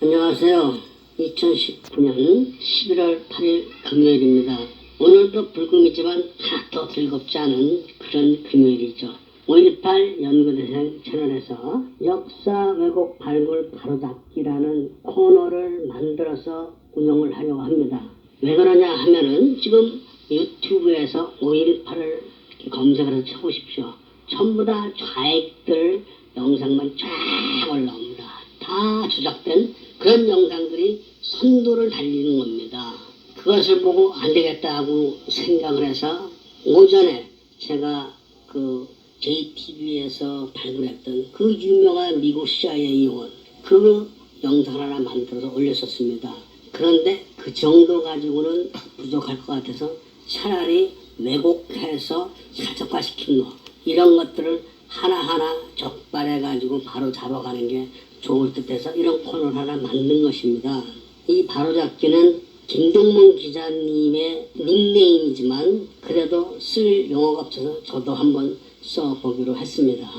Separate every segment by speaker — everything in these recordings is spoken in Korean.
Speaker 1: 안녕하세요. 2019년 11월 8일 금요일입니다. 오늘도 불금이지만 하나도 즐겁지 않은 그런 금요일이죠. 5.18 연구대생 채널에서 역사 왜곡 발굴 바로잡기라는 코너를 만들어서 운영을 하려고 합니다. 왜 그러냐 하면은 지금 유튜브에서 5.18을 검색을 해서 쳐보십시오. 전부 다 좌익들 영상만 쫙 올라옵니다. 다 조작된 그런 영상들이 선도를 달리는 겁니다. 그것을 보고 안 되겠다고 생각을 해서 오전에 제가 그 JTBC에서 발굴했던 그 유명한 미국 CIA 요원 그 영상 하나 만들어서 올렸었습니다. 그런데 그 정도 가지고는 부족할 것 같아서 차라리 왜곡해서 사적화시킨 거 이런 것들을 하나하나 적 발해 가지고 바로 잡아가는 게 좋을 듯해서 이런 코너를 하나 만든 것입니다. 이 바로잡기는 김동문 기자님의 닉네임이지만 그래도 쓸 용어가 없어서 저도 한번 써보기로 했습니다.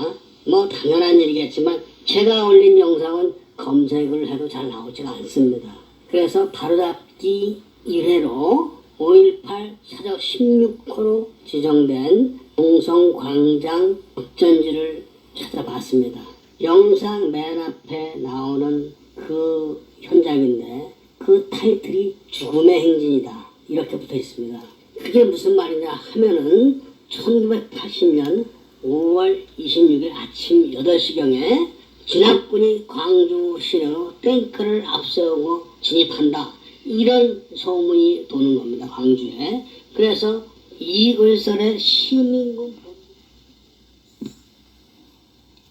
Speaker 1: 뭐 당연한 일이겠지만 제가 올린 영상은 검색을 해도 잘 나오지가 않습니다. 그래서 바로잡기 1회로 5.18 사적 16호로 지정된 동성광장 국전지를 찾아봤습니다. 영상 맨 앞에 나오는 그 현장인데 그 타이틀이 죽음의 행진이다 이렇게 붙어 있습니다. 그게 무슨 말이냐 하면은 1980년 5월 26일 아침 8시경에 진압군이 광주 시내로 탱크를 앞세우고 진입한다. 이런 소문이 도는 겁니다. 광주에. 그래서 이글설의 시민군